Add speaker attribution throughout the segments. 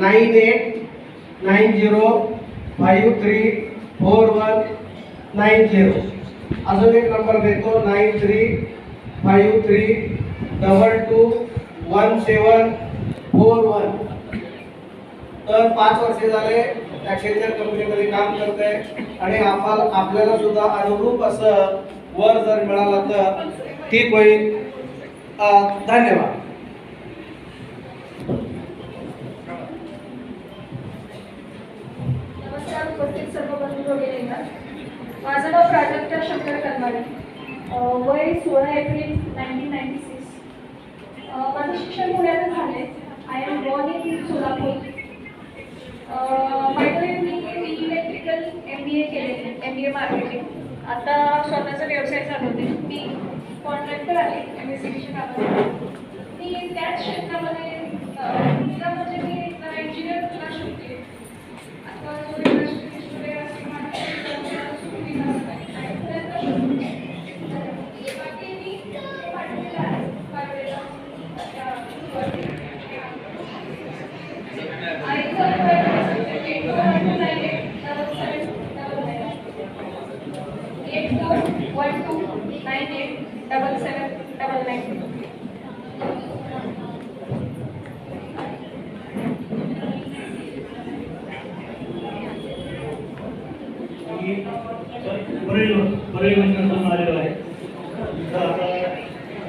Speaker 1: Nine eight nine zero five three four one nine zero. अजून एक नंबर देतो nine three five three double two one seven four one. तर पाच वर्षे झाले त्या क्षेत्र कंपनीमध्ये काम करत आहे आणि आपण आपल्याला सुद्धा अनुरूप असं वर जर मिळालं तर ठीक होईल. धन्यवाद.
Speaker 2: नमस्कार उपस्थित सर्व बंधू भगिनींना माझं नाव प्राजक्ता शंकर करमाडे वय सोळा एप्रिल नाईन्टीन नाईन्टी सिक्स माझं शिक्षण पुण्यात झाले I am born in Solapur. माझे मी इलेक्ट्रिकल एम बी ए केले एम बी ए मार्केटिंग आता स्वतःचा व्यवसाय चालवते मी कॉन्ट्रॅक्टर आहे एम एस सी बीच्या मी त्याच क्षेत्रामध्ये अं, तिला म्हणजे मी इंजिनियर क्लास शिकते आता जो इंडस्ट्री स्टुडिओ असेल माझ्या सुट्टी नसते आणि त्याचा शिकते बाकी मी पाठवलेलं आहे पाठवलेलं आणि जर eight four nine eight double seven double nine eight four one two nine eight double seven double nine
Speaker 3: मी आलेलो आहे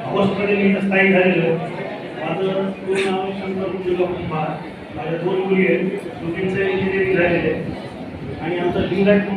Speaker 3: ऑगस्टमध्ये मी स्थायिक झालेलो आहे माझं पूर्ण नाव शंकर दुर्गा कुंभार माझ्या दोन मुली आहेत दोघींचं इंजिनिअरिंग झालेले आहे आणि आमचा लिंगायत